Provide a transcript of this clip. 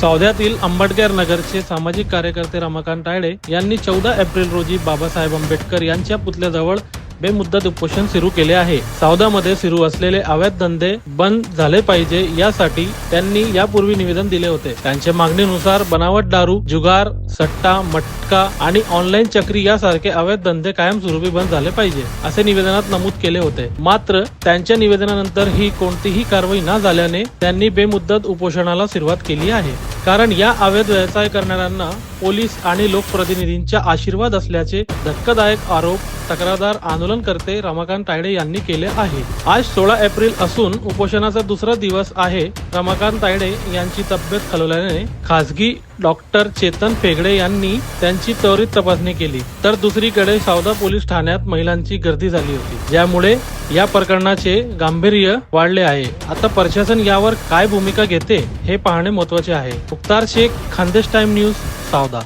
सौद्यातील अंबडकर नगरचे सामाजिक कार्यकर्ते रमाकांत तायडे यांनी चौदा एप्रिल रोजी बाबासाहेब आंबेडकर यांच्या पुतळ्याजवळ बेमुद्दत उपोषण सुरू केले आहे. सौदामध्ये सुरू असलेले अवैध धंदे बंद झाले पाहिजे यासाठी त्यांनी यापूर्वी निवेदन दिले होते. त्यांच्या मागणीनुसार बनावट दारू जुगार सट्टा मटका आणि ऑनलाईन चक्री यासारखे अवैध धंदे कायमस्वरूपी बंद झाले पाहिजे असे निवेदनात नमूद केले होते. मात्र त्यांच्या निवेदनानंतर ही कोणतीही कारवाई न झाल्याने त्यांनी बेमुद्दत उपोषणाला सुरुवात केली आहे. कारण या अवैध व्यवसाय करणाऱ्यांना पोलीस आणि लोकप्रतिनिधींचा आशीर्वाद असल्याचे धक्कादायक आरोप तक्रारदार आंदोलनकर्ते रमाकांत तायडे यांनी केले आहे आज सोळा एप्रिल असून उपोषणाचा दुसरा दिवस आहे. रमाकांत तायडे यांची तब्येत खालवल्याने खासगी डॉक्टर चेतन फेगडे यांनी त्यांची त्वरित तपासणी केली. तर दुसरीकडे सावदा पोलीस ठाण्यात महिलांची गर्दी झाली होती. ज्यामुळे या प्रकरणाचे गांभीर्य वाढले आहे. आता प्रशासन यावर काय भूमिका घेते हे पाहणे महत्त्वाचे आहे. Muktar Shaikh Khandesh time news Savda.